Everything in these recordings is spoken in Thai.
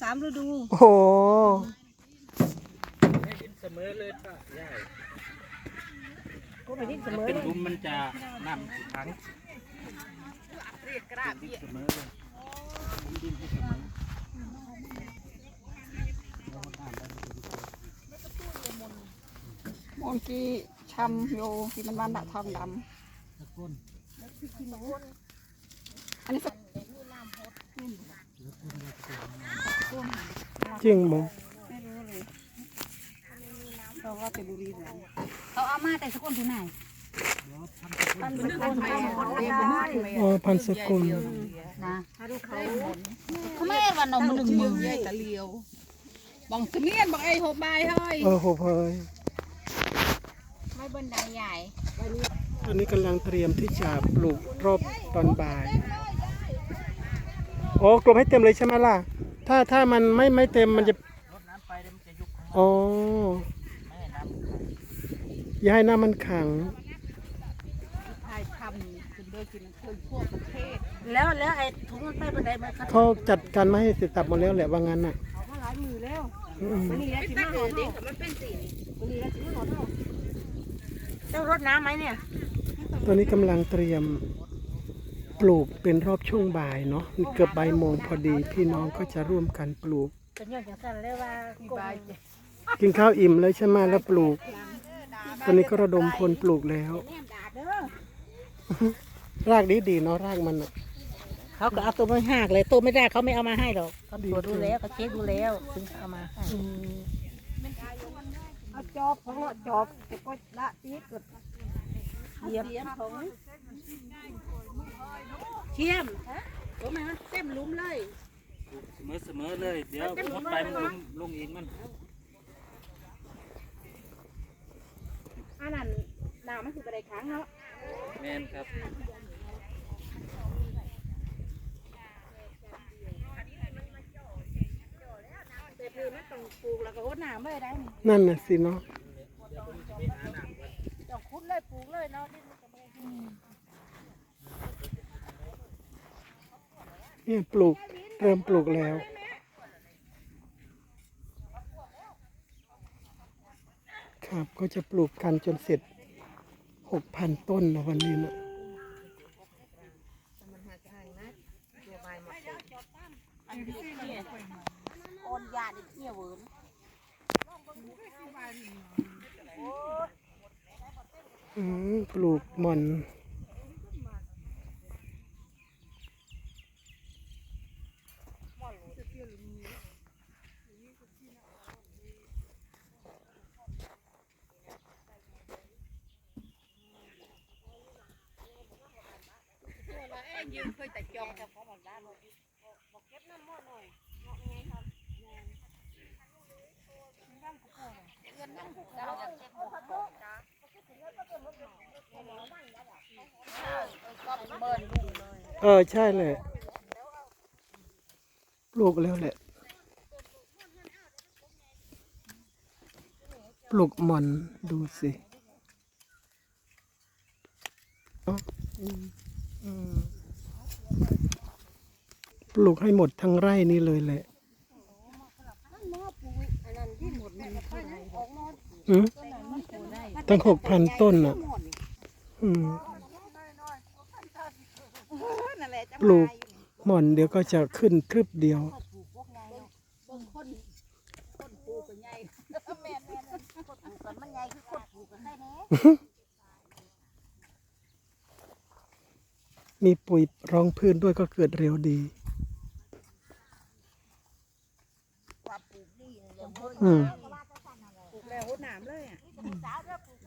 สามฤดู โอ้โหให้ดินเสมอเลยป้าใหญ่ก็ไปที่เสมอเป็นเลย หลุมมันจะน้ำขังดินเสมอเลยดินให้เสมอมองกี้ชำโยที่มันบ้านดะทองดตะก้นำอันนี้สัก จริงบ่ไม่รู้เลยเพราะว่าเป็นบุรีเลยเขาเอามาแต่สกุลที่ไหนมันเป็นคนไทยอ๋อพันสกุลนะเขาไม่วันนมหนึ่งมือใหญ่ตะเลียวบังเสมียนบังไอโหบายเฮ้ยเออโหเพยไม่บันไดใหญ่ตอนนี้กำลังเตรียมที่จะปลูกรอบตอนบ่ายโอ้กลมให้เต็มเลยใช่ไหมล่ะ ถ้าถ้ามันไม่ไม่เต็มมันจะรดน้ำไปเดี๋ยวมันจะยุบของมันอ๋อไม่ให้น้ำขังอย่าให้น้ำมันขัง ไทยทำจนโดยกินเคยพวกประเทศ แล้วแล้วไอ้ถุงมันไปบันไดมันเขาจัดการมาให้เสร็จสับหมดแล้วแหละว่างั้นน่ะเขามาหลายมือแล้วอืมวันนี้แล้วสิมาหอเด็กมันเป็นสีวันนี้แล้วสิมาหอเท่าเจ้ารดน้ำไหมเนี่ยตอนนี้กำลังเตรียมป ลูกเป็นรอบช่วงบ่ายเนาะเกือบบ่ายโมงพอดีพี่น้องก็จะร่วมกันปลูก เป็นยอดจังสันเลยว่าที่บายกินข้าวอิ่มเลยใช่ไหมแล้วปลูก ตอนนี้ก็ระดมพลปลูกแล้ว รากดีดีๆเนาะรากมันอะเขาก็เอาตัวไม่หักเลยตัวไม่ได้เขาไม่เอามาให้หรอกเขาตรวจดูแล้วเขาเช็คดูแล้วถึงเอามาให้อืมเอาจอบเพราะว่าจอบแต่ก็ละตีดกดเหยียบของ เทียมผมไหมมันเต็มหลุมเลยเสมอเสมอเลย เดี๋ยวหมดไปมันลงลงอีกมันอันนั้นน้ำมันคือไปได้ครั้งเนาะแมนครับแต่คือมันต้องปลูกแล้วก็รดน้ำไม่ได้นี่นั่นน่ะสิเนาะต้องคุดเลยปลูกเลยเนาะดินมันก็ไม่ได้ เนี่ยปลูกเริ่มปลูกแล้ว ครับก็จะปลูกกันจนเสร็จหกพันต้นนะวันนี้นะโอนยาดิเที่ยวเวิร์น แต่จองแต่ของหมดด้หมดบอกเก็บน้ำมอหน่อยเงาะไงครับเออใช่เลย ลูกแล้วแหละปลูกมอนดูสิอืมอืม ปลูกให้หมดทั้งไร่นี่เลยแหละอืมตั้งหกพันต้นอะอืมนั่นแหละจะปลูกหม่อนเดี๋ยวก็จะขึ้นครึบเดียวมันใหญ่คือคนปลูกกันได้แน่ มีปุ๋ยรองพื้นด้วยก็เกิดเร็วดี อืมปลูกแล้วรดน้ำเลยอะ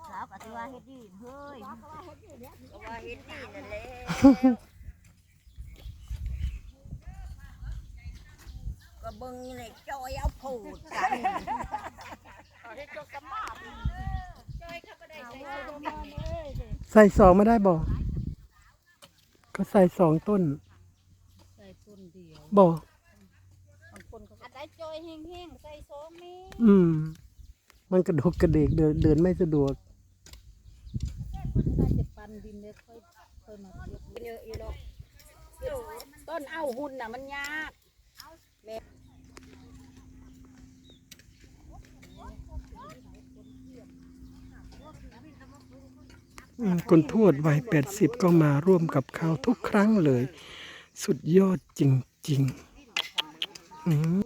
สาวปฏิวัติเฮ็ดดีเฮ้ยว่าเฮ็ดดีนั่นแหละก็เบิ่งนี่จอยเอาผูดกันใส่สองไม่ได้บอ กก็ใส่สองต้นใส่ต้นเดียวบอกบางคนเขาอันใดจอยแห้งๆใส่สองเมตรอืม มันกระดกกระเดกเดินเดินไม่สะดวกน่าจะปันดินเลยค่อยค่อยมาเยอะอยู่หรอกต้นเอาหุ่นน่ะมันยาก คุณทวดวัยแปดสิบก็มาร่วมกับเขาทุกครั้งเลย สุดยอดจริงๆอืม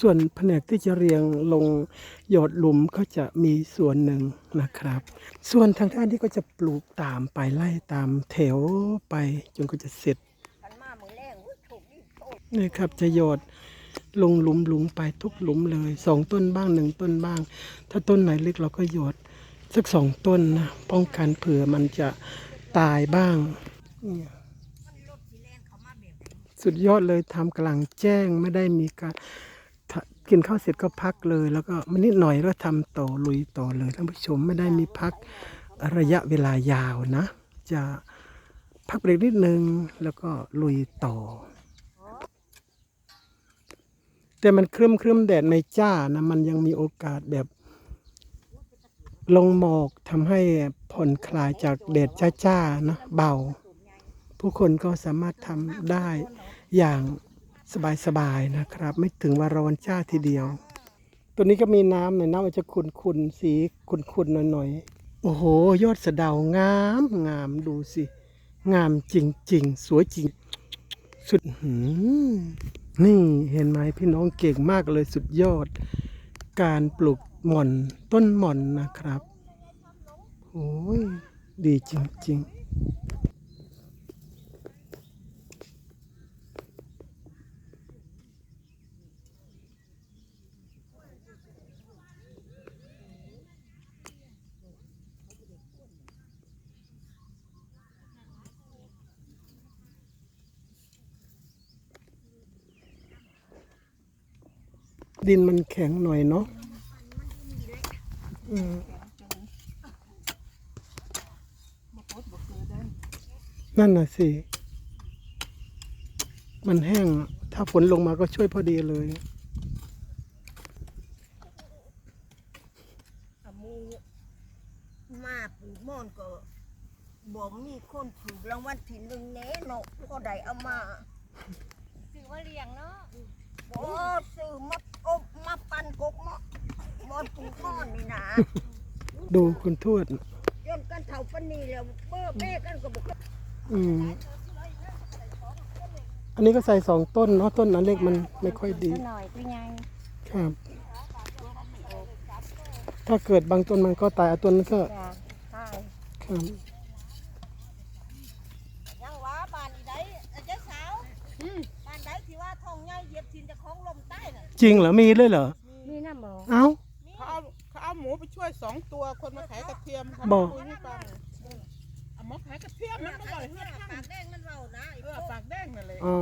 ส่วนแผนกที่จะเรียงลงหยอดหลุมก็จะมีส่วนหนึ่งนะครับ ส่วนทางด้านที่ก็จะปลูกตามไปไล่ตามแถวไปจนก็จะเสร็จขันมามือแรงอุ้ยถูกนี่โตนี่ครับจะหยอด ลงหลุมหลุมไปทุกหลุมเลยสองต้นบ้างหนึ่งต้นบ้าง ถ้าต้นไหนเล็กเราก็หยดสักสองต้นนะป้องกันเผื่อมันจะตายบ้าง สุดยอดเลยทำกลางแจ้งไม่ได้มีการกินข้าวเสร็จก็พักเลย แล้วก็มันนิดหน่อยแล้วทำต่อลุยต่อเลยท่านผู้ชมไม่ได้มีพักระยะเวลายาวนะ จะพักเบรกนิดนึงแล้วก็ลุยต่อ แต่มันครึ้มครึ้มแดดไม่จ้านะมันยังมีโอกาสแบบ ลงหมอกทำให้ผ่อนคลายจากแดดจ้าๆนะเบา ผู้คนก็สามารถทำได้อย่างสบายๆนะครับ ไม่ถึงว่าร้อนจ้าทีเดียว ตัวนี้ก็มีน้ำหน่อยน้ำอาจจะขุนๆสีขุนๆหน่อยๆโอ้โห ยอดสะเดางามงามดูสิ งามจริงๆ สวยจริง สุดหือ นี่เห็นไหมพี่น้องเก่งมากเลยสุดยอด การปลูกหม่อนต้นหม่อนนะครับโอ้ยดีจริงๆ ดินมันแข็งหน่อยเนาะนั่นน่ะสิ มันแห้ง ถ้าฝนลงมาก็ช่วยพอดีเลย อามูมาปลูกม่อนก็บอกมีคนถูกรางวัลที่หนึ่งแน่เนาะก็ได้เอามา ถือว่าเลี้ยงเนาะ บอซื้อมาอบมาปั่นกกมะบอนปลูกม่อนนี่นะ ดูคุณทวดจนกันเท่าปานนี้แล้วเบ้อเบ้กันก็บอกอืม อันนี้ก็ใส่สองต้นเนาะต้นนั้นเล็กมันไม่ค่อยดี หน่อยเป็นไงครับ ถ้าเกิดบางต้นมันก็ตายเอาต้นนั้นก็จ้ะใช่ครับยังว่าบ้านอีไดเจ้าสาวบ้านใดที่ว่าทองใหญ่เหยียบทินจะของลมใต้น่ะจริงเหรอมีเลยเหรอมีน้ำบอกเอ้าเขาเอาเขาเอาหมูไป ช่วยสองตัวคนมาขายกระเทียมเขาบอกมาคุยให้ฟังเอาหมูขายกระเทียมมันอร่อยเฮือดปาข้างกแดงมันเว้านะไอ้เออพวกปากแดงนั่นเลยอ๋อ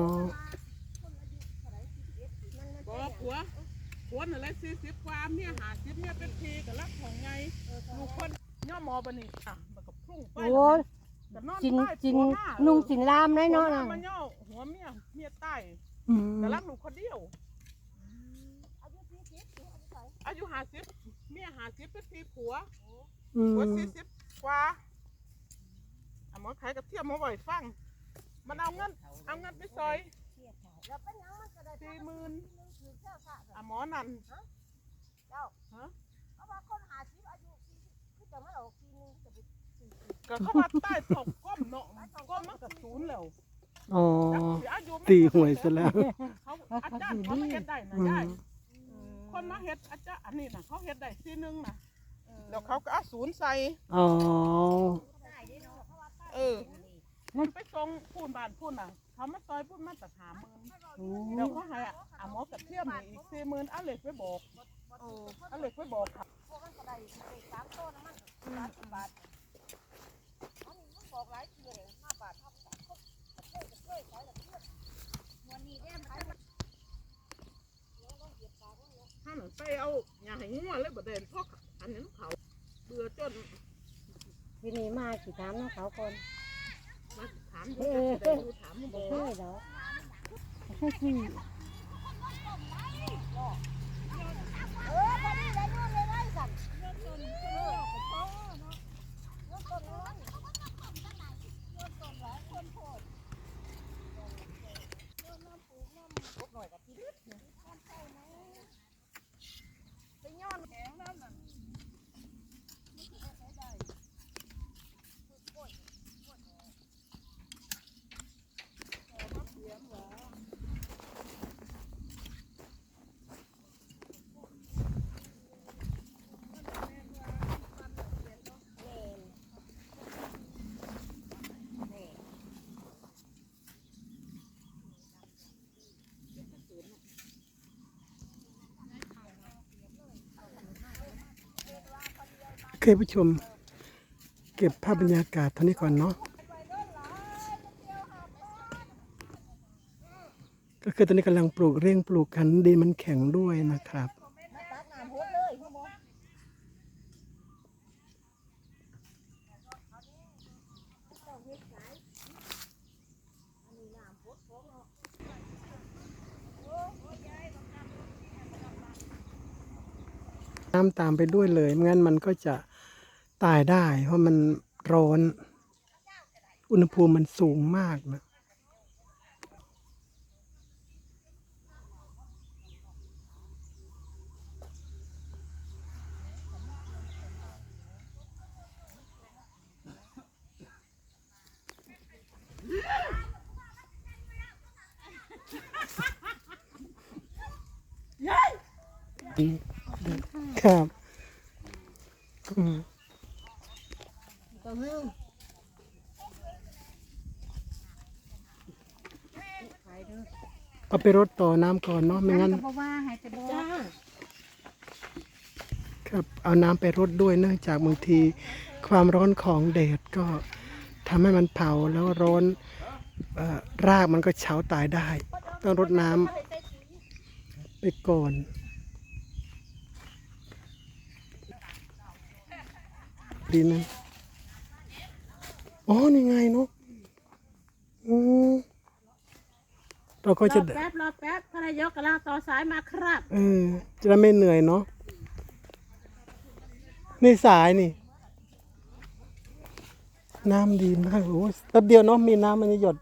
บอกผัวผัวนั่นแหละสี่สิบกว่าเมียหาสิบเมียเป็นพีกับรักของไงลูกคนย่อมอบันนี่อะมันก็พุ่งไปโอ้ยแต่นอนจินใต้จินผัวมานุ่งสินลามได้เนาะผัวน่ะมามันย่อหัวเมียเมียใต้ อืมแต่รักลูกคนเดียว อายุห้าสิบเมียห้าสิบเป็นพีผัวอืมหัวสี่สิบกว่าเอาหมอขายกระเทียมมาบ่อยฟัง มันเอาเงินเอาเงินไปซอยสี่หมื่นอะหมอนั่นฮะเพราะว่าคนหาชีพอายุ40คือจะมาออกทีนึงจะไปก็เข้ามาใต้ตกก้มเนาะก้มมันก็ศูนย์แล้วอ๋ออายุมันตีหวยซะแล้ว เขาอาจารย์เขามาเฮ็ดได้นะอืได้ม คนมาเฮ็ดอาจารย์อันนี้นะเขาเฮ็ดได้สี่หนึ่งนะแล้วเขาก็เอาศูนย์ใส่อ๋อ เออมันไปส่งพูนบ้านพูนน่ะ เขามาซอยพูนมาตัดหาหมื่นเดี๋ยวเขาให้อะอะหมอกระเทียมนี่อีกสี่หมื่นเอาเหล็กไปบอกเอาเหล็กไปบอกค่ะท่าน ไปเอาอย่าให้งัวเลยบ่เด่นเพราะอันนี้เขาเบื่อจนทีนี้มาสิถามน้องเขาก่อนมาถามดูจะได้รู้ถามมันบ่บ่เคยดอกให้สิเออพอดีได้นู่นเลยไว้สั่น เเคผู้ชม เก็บภาพบรรยากาศเท่านี้ก่อนเนาะก็คือตอนนี้กำลังปลูกเร่งปลูกกันดินมันแข็งด้วยนะครับน้ำพุเลยพ่อบอกน้ำตามไปด้วยเลยไม่งั้นมันก็จะ ตายได้ เพราะมันร้อน อุณหภูมิมันสูงมากนะครับ อืม ก็เพิ่งเอาไปรดต่อน้ำก่อนเนาะไม่งั้นเพราะว่าให้แต่บอกจ้าครับเอาน้ำไปรดด้วยเนื่องจากบางทีความร้อนของแดดก็ทำให้มันเผาแล้วร้อนเอ่อรากมันก็เฉาตายได้ ต้องรดน้ำไปก่อน ดีนะ อ๋อ นี่ไงเนาะอืมเราก็รจะอแป๊บรอแป๊บท่านนายกกำลังต่อสายมาครับเออจะได้ไม่เหนื่อยเนาะนี่สายนี่ น้ำดีมากโอ้ยแป๊บเดียวเนาะมีน้ำมันจะหยด